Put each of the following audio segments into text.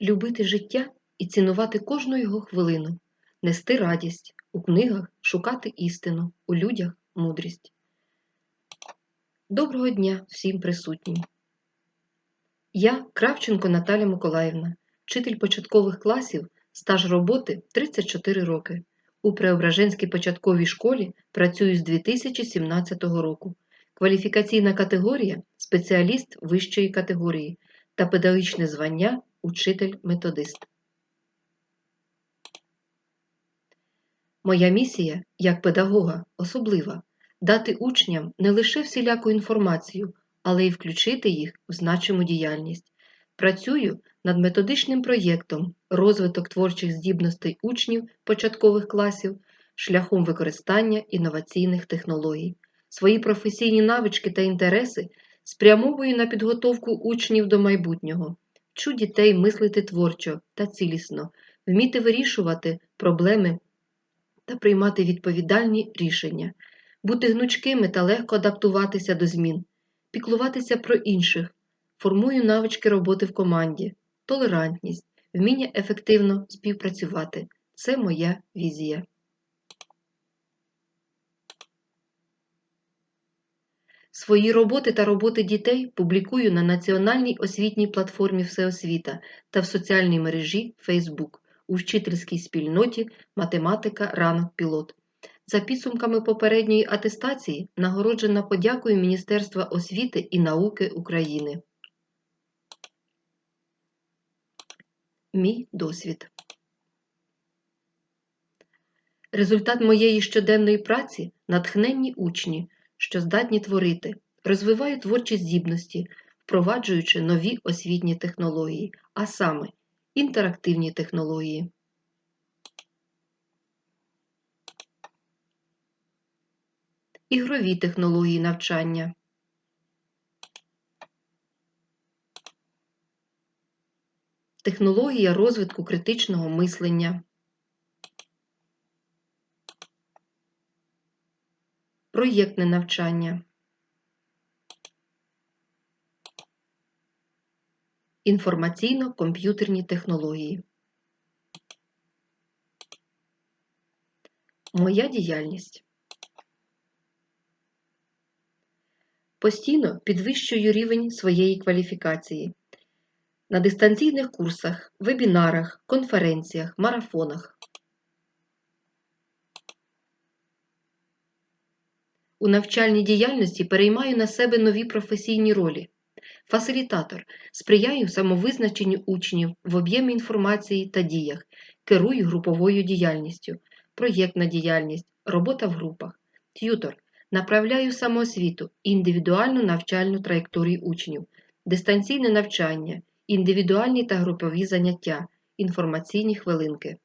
любити життя і цінувати кожну його хвилину, нести радість у книгах, шукати істину, у людях мудрість. Доброго дня всім присутнім! Я Кравченко Наталя Миколаївна, вчитель початкових класів, стаж роботи 34 роки. У Преображенській початковій школі працюю з 2017 року. Кваліфікаційна категорія спеціаліст вищої категорії та педагогічне звання учитель-методист. Моя місія як педагога особлива дати учням не лише всіляку інформацію, але й включити їх в значиму діяльність. Працюю над методичним проєктом розвиток творчих здібностей учнів початкових класів шляхом використання інноваційних технологій. Свої професійні навички та інтереси спрямовую на підготовку учнів до майбутнього, вчу дітей мислити творчо та цілісно, вміти вирішувати проблеми та приймати відповідальні рішення, бути гнучкими та легко адаптуватися до змін, піклуватися про інших, формую навички роботи в команді, толерантність, вміння ефективно співпрацювати. Це моя візія. Свої роботи та роботи дітей публікую на національній освітній платформі Всеосвіта та в соціальній мережі Facebook у вчительській спільноті Математика Ранок Пілот. За підсумками попередньої атестації нагороджена подякою Міністерства освіти і науки України. Мій досвід. Результат моєї щоденної праці натхненні учні, що здатні творити, розвивають творчі здібності, впроваджуючи нові освітні технології, а саме інтерактивні технології. Ігрові технології навчання. Технологія розвитку критичного мислення. Проєктне навчання. Інформаційно-комп'ютерні технології. Моя діяльність. Постійно підвищую рівень своєї кваліфікації на дистанційних курсах, вебінарах, конференціях, марафонах. У навчальній діяльності переймаю на себе нові професійні ролі. Фасилітатор. Сприяю самовизначенню учнів в об'ємі інформації та діях, керую груповою діяльністю, проєктна діяльність, робота в групах, т'ютор, направляю самоосвіту, індивідуальну навчальну траєкторію учнів, дистанційне навчання, індивідуальні та групові заняття, інформаційні хвилинки.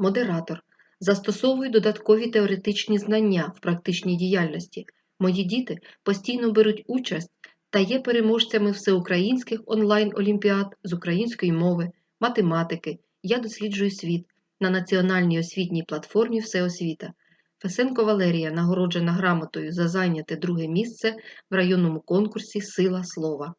Модератор. Застосовую додаткові теоретичні знання в практичній діяльності. Мої діти постійно беруть участь та є переможцями всеукраїнських онлайн-олімпіад з української мови, математики. Я досліджую світ на національній освітній платформі Всеосвіта. Фесенко Валерія нагороджена грамотою за зайняте друге місце в районному конкурсі Сила слова.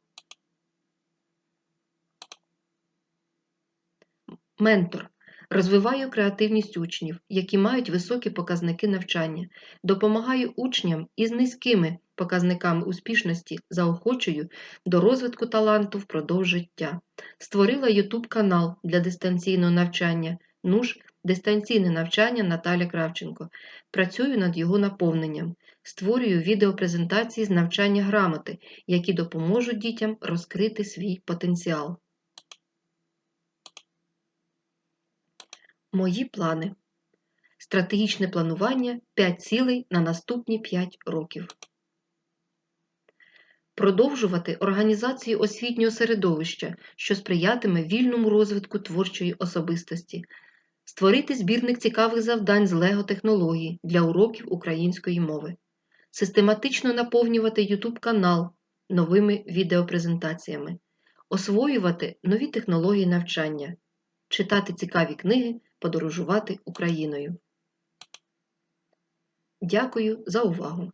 Ментор. Розвиваю креативність учнів, які мають високі показники навчання, допомагаю учням із низькими показниками успішності, заохочую до розвитку таланту впродовж життя. Створила YouTube канал для дистанційного навчання, нуж дистанційне навчання Наталя Кравченко. Працюю над його наповненням, створюю відеопрезентації з навчання грамоти, які допоможуть дітям розкрити свій потенціал. Мої плани. Стратегічне планування 5 цілей на наступні 5 років. Продовжувати організацію освітнього середовища, що сприятиме вільному розвитку творчої особистості, створити збірник цікавих завдань з лего-технологій для уроків української мови, систематично наповнювати YouTube канал новими відеопрезентаціями, освоювати нові технології навчання, читати цікаві книги подорожувати Україною. Дякую за увагу!